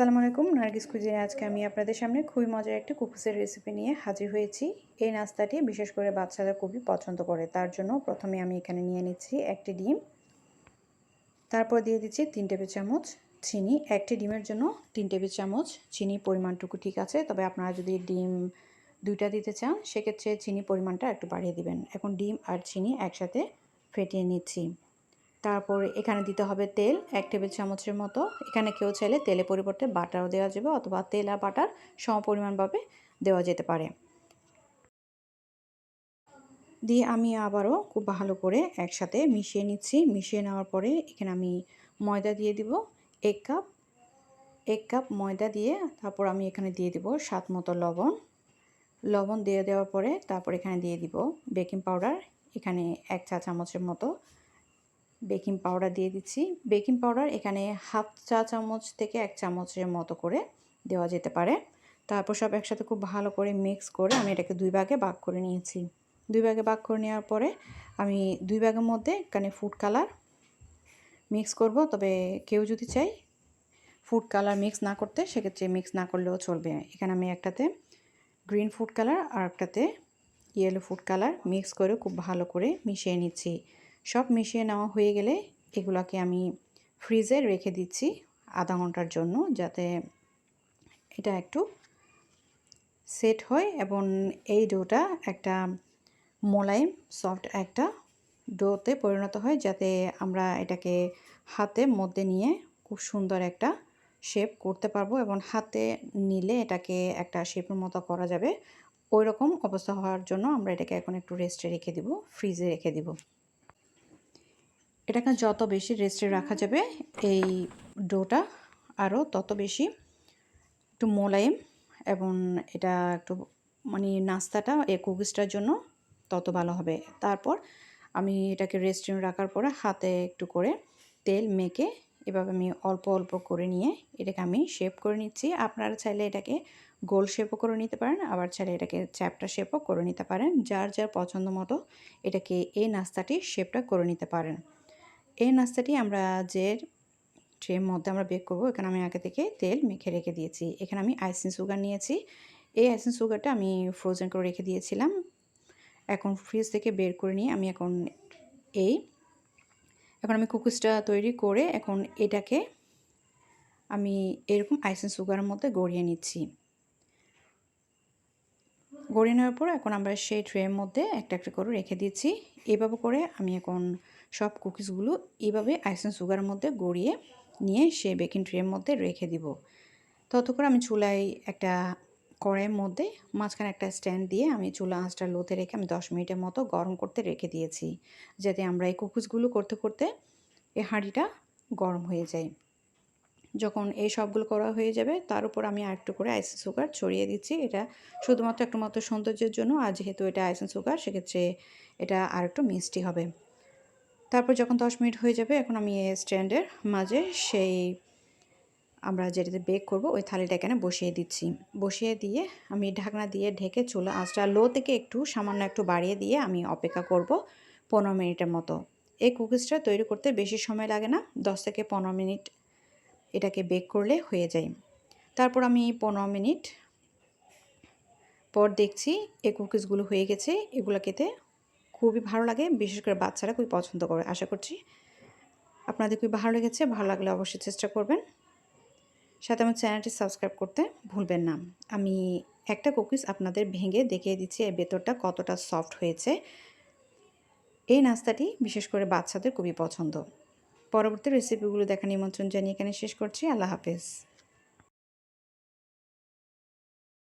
আসসালামু আলাইকুম, নার্গিস কুজিনে আজকে আমি আপনাদের সামনে খুবই মজার একটি কুকুসের রেসিপি নিয়ে হাজির হয়েছি। এই নাস্তাটি বিশেষ করে বাচ্চারা খুবই পছন্দ করে, তার জন্য প্রথমে আমি এখানে নিয়ে নিচ্ছি একটি ডিম। তারপর দিয়ে দিচ্ছি তিন টেবিল চামচ চিনি, একটি ডিমের জন্য তিন টেবিল চামচ চিনি পরিমাণটুকু ঠিক আছে, তবে আপনারা যদি ডিম দুইটা দিতে চান, সেক্ষেত্রে চিনি পরিমাণটা একটু বাড়িয়ে দিবেন। এখন ডিম আর চিনি একসাথে ফেটিয়ে নিচ্ছি। তারপর এখানে দিতে হবে তেল এক টেবিল চামচের মতো। এখানে কেউ চাইলে তেলের পরিবর্তে বাটারও দেওয়া যাবে অথবা তেল আর বাটার সম পরিমাণভাবে দেওয়া যেতে পারে। দিয়ে আমি আবারও খুব ভালো করে একসাথে মিশিয়ে নিচ্ছি। মিশিয়ে নেওয়ার পরে এখানে আমি ময়দা দিয়ে দিব। এক কাপ এক কাপ ময়দা দিয়ে তারপর আমি এখানে দিয়ে দিব স্বাদ মতো লবণ। লবণ দিয়ে দেওয়ার পরে তারপর এখানে দিয়ে দিব বেকিং পাউডার। এখানে এক চা চামচের মতো বেকিং পাউডার দিয়ে দিচ্ছি। বেকিং পাউডার এখানে হাফ চা চামচ থেকে এক চামচের মতো করে দেওয়া যেতে পারে। তারপর সব একসাথে খুব ভালো করে মিক্স করে আমি এটাকে দুই ভাগে ভাগ করে নিয়েছি। দুই ভাগে ভাগ করে নেওয়ার পরে আমি দুই ভাগের মধ্যে এখানে ফুড কালার মিক্স করব। তবে কেউ যদি চাই ফুড কালার মিক্স না করতে, সেক্ষেত্রে মিক্স না করলেও চলবে। এখানে আমি একটাতে গ্রিন ফুড কালার আর একটাতে ইয়েলো ফুড কালার মিক্স করে খুব ভালো করে মিশিয়ে নিচ্ছি। সব মিশিয়ে নেওয়া হয়ে গেলে এগুলোকে আমি ফ্রিজে রেখে দিচ্ছি আধা ঘণ্টার জন্য যাতে এটা একটু সেট হয় এবং এই ডোটা একটা মোলায়েম সফট একটা ডোতে পরিণত হয় যাতে আমরা এটাকে হাতে মধ্যে নিয়ে খুব সুন্দর একটা শেপ করতে পারব এবং হাতে নিলে এটাকে একটা শেপের মতো করা যাবে। ওই রকম অবস্থা হওয়ার জন্য আমরা এটাকে এখন একটু রেস্টে রেখে দিব ফ্রিজে রেখে দিব। এটাকে যত বেশি রেস্টে রাখা যাবে, এই ডোটা আরও তত বেশি একটু মোলায়েম এবং এটা একটু মানে নাস্তাটা এই কুকিজটার জন্য তত ভালো হবে। তারপর আমি এটাকে রেস্টুরেন্ট রাখার পরে হাতে একটু করে তেল মেখে এভাবে আমি অল্প অল্প করে নিয়ে এটাকে আমি শেপ করে নিচ্ছি। আপনারা চাইলে এটাকে গোল শেপও করে নিতে পারেন, আবার চাইলে এটাকে চ্যাপটা শেপও করে নিতে পারেন। যার যার পছন্দ মতো এটাকে এই নাস্তাটি শেপটা করে নিতে পারেন। এই নাস্তাটি আমরা যে ট্রের মধ্যে আমরা বেক করব, এখানে আমি আগে থেকে তেল মেখে রেখে দিয়েছি। এখানে আমি আইসিং সুগার নিয়েছি। এই আইসিং সুগারটা আমি ফ্রোজেন করে রেখে দিয়েছিলাম। এখন ফ্রিজ থেকে বের করে নিয়ে আমি এখন এই, এখন আমি কুকিজটা তৈরি করে এখন এটাকে আমি এরকম আইসিং সুগারের মধ্যে গড়িয়ে নিচ্ছি। গড়িয়ে নেওয়ার পর এখন আমরা সেই ট্রের মধ্যে একটা একটা করে রেখে দিচ্ছি। এভাবে করে আমি এখন সব কুকিজগুলো এইভাবে আইসেন সুগারের মধ্যে গড়িয়ে নিয়ে সে বেকিং ট্রের মধ্যে রেখে দিব। ততক্ষণ আমি চুলায় একটা কড়াইয়ের মধ্যে মাঝখানে একটা স্ট্যান্ড দিয়ে আমি চুলা আঁচটা লোতে রেখে আমি দশ মিনিটের মতো গরম করতে রেখে দিয়েছি, যাতে আমরা এই কুকিজগুলো করতে করতে এই হাঁড়িটা গরম হয়ে যায়। যখন এই সবগুলো করা হয়ে যাবে, তার উপর আমি আরেকটু করে আইসেন সুগার ছড়িয়ে দিচ্ছি। এটা শুধুমাত্র একটু মাত্র সৌন্দর্যের জন্য, আর যেহেতু এটা আইসেন সুগার, সেক্ষেত্রে এটা আর একটু মিষ্টি হবে। তারপর যখন দশ মিনিট হয়ে যাবে, এখন আমি এই স্ট্যান্ডের মাঝে সেই আমরা যেটাতে বেক করব, ওই থালিটা এখানে বসিয়ে দিচ্ছি। বসিয়ে দিয়ে আমি ঢাকনা দিয়ে ঢেকে চুলা আঁচটা লো থেকে একটু সামান্য একটু বাড়িয়ে দিয়ে আমি অপেক্ষা করব পনেরো মিনিটের মতো। এই কুকিজটা তৈরি করতে বেশি সময় লাগে না, দশ থেকে পনেরো মিনিট এটাকে বেক করলে হয়ে যায়। তারপর আমি পনেরো মিনিট পর দেখছি এই কুকিজগুলো হয়ে গেছে, এগুলো খেতে খুবই ভালো লাগে, বিশেষ করে বাচ্চারা খুবই পছন্দ করে, আশা করছি আপনাদের খুবই ভালো লেগেছে, ভালো লাগলে অবশ্যই চেষ্টা করবেন। সাথে আমার চ্যানেলটি সাবস্ক্রাইব করতে ভুলবেন না। আমি একটা কুকিজ আপনাদের ভেঙে দেখিয়ে দিচ্ছি, এর ভেতরটা কতটা সফট হয়েছে। এই নাস্তাটি বিশেষ করে বাচ্চাদের খুবই পছন্দ। পরবর্তী রেসিপিগুলো দেখা নিমন্ত্রণ জানিয়ে এখানে শেষ করছি, আল্লাহ হাফেজ।